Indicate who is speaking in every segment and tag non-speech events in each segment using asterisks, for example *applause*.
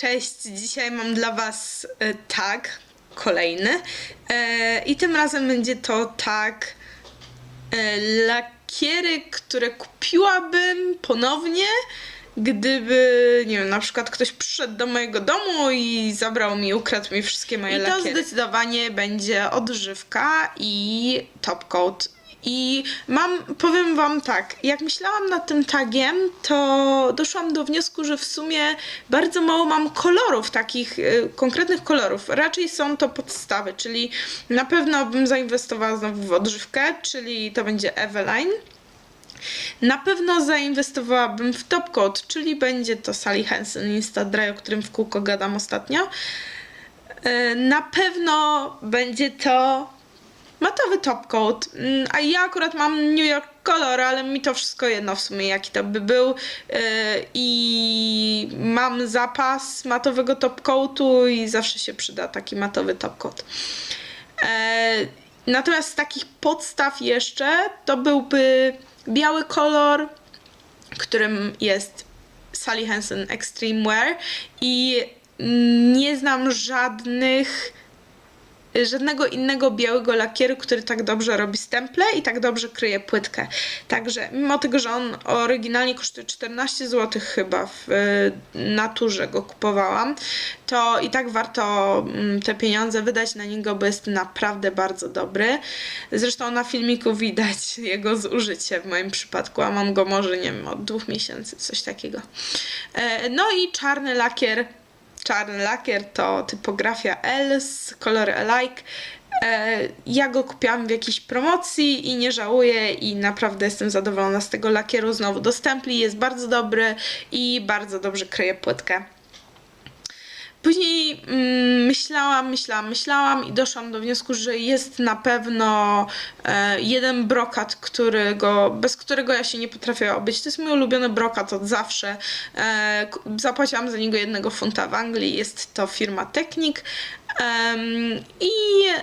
Speaker 1: Cześć, dzisiaj mam dla Was e, tag kolejny e, i tym razem będzie to tag e, lakiery, które kupiłabym ponownie, gdyby, nie wiem, na przykład ktoś przyszedł do mojego domu i zabrał mi, ukradł mi wszystkie moje
Speaker 2: I to
Speaker 1: lakiery. zdecydowanie będzie odżywka i top coat. I mam, powiem wam tak, jak myślałam nad tym tagiem, to doszłam do wniosku, że w sumie bardzo mało mam kolorów, takich y, konkretnych kolorów. Raczej są to podstawy, czyli na pewno bym zainwestowała znowu w odżywkę, czyli to będzie Eveline. Na pewno zainwestowałabym w Top Coat, czyli będzie to Sally Hansen Insta Dry, o którym w kółko gadam ostatnio. Y, Na pewno będzie to matowy top coat, Mm, a ja akurat mam New York Color, ale mi to wszystko jedno w sumie jaki to by był Yy, i mam zapas matowego top coatu i zawsze się przyda taki matowy top coat. E, Natomiast z takich podstaw jeszcze to byłby biały kolor, którym jest Sally Hansen Extreme Wear i nie znam żadnych żadnego innego białego lakieru, który tak dobrze robi stemple i tak dobrze kryje płytkę. Także mimo tego, że on oryginalnie kosztuje 14 zł chyba w y, naturze go kupowałam, to i tak warto mm, te pieniądze wydać na niego, bo jest naprawdę bardzo dobry. Zresztą na filmiku widać *laughs* jego zużycie w moim przypadku, a mam go może, nie wiem, od dwóch miesięcy, coś takiego. E, No i czarny lakier czarny lakier to typografia Els, kolory alike. E, Ja go kupiłam w jakiejś promocji i nie żałuję i naprawdę jestem zadowolona z tego lakieru. Znowu dostępli, jest bardzo dobry i bardzo dobrze kryje płytkę. Później mm, myślałam, myślałam, myślałam i doszłam do wniosku, że jest na pewno e, jeden brokat, którego, bez którego ja się nie potrafię obyć. To jest mój ulubiony brokat od zawsze. E, zapłaciłam za niego jednego funta w Anglii. Jest to firma Technic. Em, I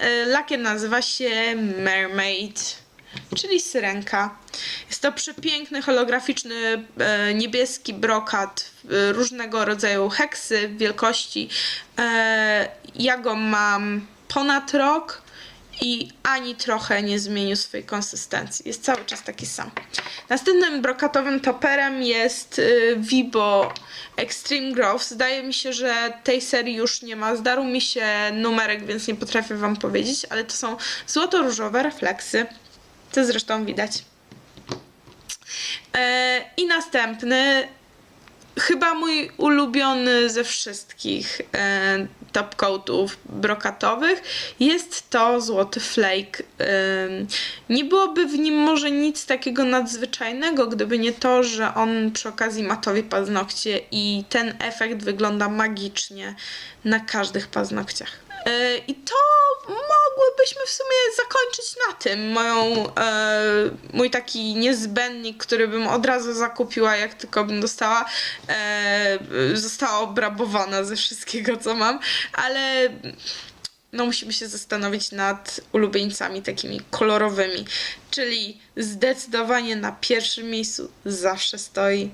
Speaker 1: e, lakier nazywa się Mermaid czyli syrenka. Jest to przepiękny, holograficzny, e, niebieski brokat e, różnego rodzaju heksy, wielkości. E, ja go mam ponad rok i ani trochę nie zmienił swojej konsystencji. Jest cały czas taki sam. Następnym brokatowym toperem jest Vibo Extreme Growth. Zdaje mi się, że tej serii już nie ma. Zdarł mi się numerek, więc nie potrafię wam powiedzieć, ale to są złoto-różowe refleksy. Co zresztą widać. E, I następny, chyba mój ulubiony ze wszystkich e, top coatów brokatowych jest to złoty flake. E, nie byłoby w nim może nic takiego nadzwyczajnego, gdyby nie to, że on przy okazji matowi paznokcie i ten efekt wygląda magicznie na każdych paznokciach. E, I to mogłybyśmy w sumie zakończyć na tym. Moją, e, mój taki niezbędnik, który bym od razu zakupiła, jak tylko bym dostała, e, została obrabowana ze wszystkiego, co mam, ale no musimy się zastanowić nad ulubieńcami takimi kolorowymi, czyli zdecydowanie na pierwszym miejscu zawsze stoi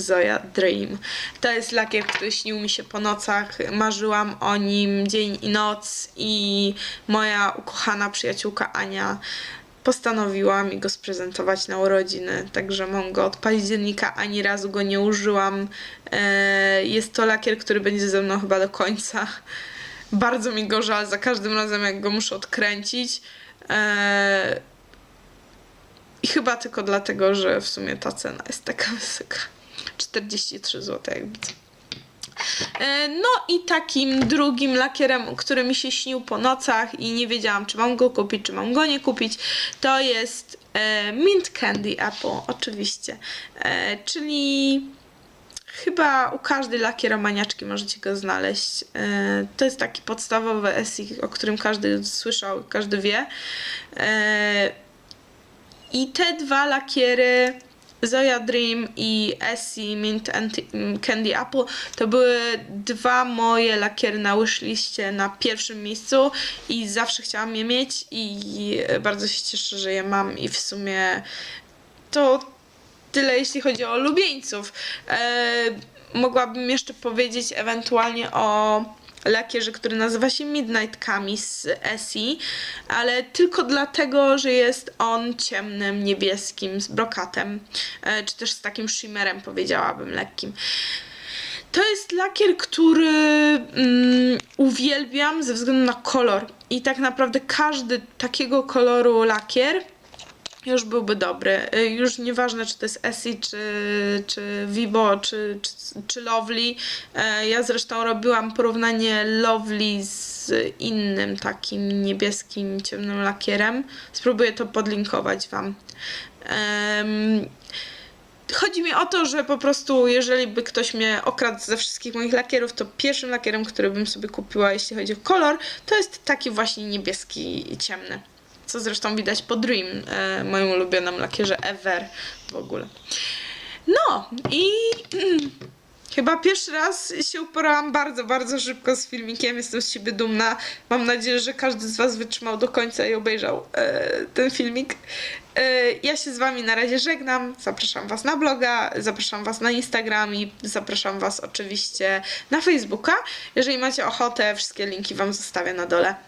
Speaker 1: Zoya Dream. To jest lakier, który śnił mi się po nocach. Marzyłam o nim dzień i noc i moja ukochana przyjaciółka Ania postanowiła mi go sprezentować na urodziny, także mam go od października, ani razu go nie użyłam. E, Jest to lakier, który będzie ze mną chyba do końca. Bardzo mi go żal za każdym razem, jak go muszę odkręcić. E, I chyba tylko dlatego, że w sumie ta cena jest taka wysoka. 43 zł, jak widzę. E, No i takim drugim lakierem, który mi się śnił po nocach i nie wiedziałam, czy mam go kupić, czy mam go nie kupić, to jest e, Mint Candy Apple, oczywiście. E, czyli chyba u każdej lakieromaniaczki możecie go znaleźć. To jest taki podstawowy esik, o którym każdy słyszał, każdy wie. I te dwa lakiery Zoya Dream i Essie Mint Candy Apple to były dwa moje lakiery na wishliście na pierwszym miejscu i zawsze chciałam je mieć i bardzo się cieszę, że je mam i w sumie to tyle jeśli chodzi o lubieńców. E, mogłabym jeszcze powiedzieć ewentualnie o lakierze, który nazywa się Midnight Kami z Essie, ale tylko dlatego, że jest on ciemnym, niebieskim, z brokatem, e, czy też z takim shimmerem, powiedziałabym, lekkim. To jest lakier, który mm, uwielbiam ze względu na kolor. I tak naprawdę każdy takiego koloru lakier już byłby dobry. Y, Już nieważne, czy to jest Essie, czy, czy Vivo, czy, czy, czy Lovely. E, Ja zresztą robiłam porównanie Lovely z innym takim niebieskim, ciemnym lakierem. Spróbuję to podlinkować Wam. Em, Chodzi mi o to, że po prostu jeżeli by ktoś mnie okradł ze wszystkich moich lakierów, to pierwszym lakierem, który bym sobie kupiła, jeśli chodzi o kolor, to jest taki właśnie niebieski ciemny. Co zresztą widać po Dream, e, moim ulubionym lakierze ever w ogóle. No i mm, chyba pierwszy raz się uporałam bardzo, bardzo szybko z filmikiem. Jestem z siebie dumna. Mam nadzieję, że każdy z Was wytrzymał do końca i obejrzał e, ten filmik. E, ja się z Wami na razie żegnam. Zapraszam Was na bloga, zapraszam Was na Instagram i zapraszam Was oczywiście na Facebooka. Jeżeli macie ochotę, wszystkie linki Wam zostawię na dole.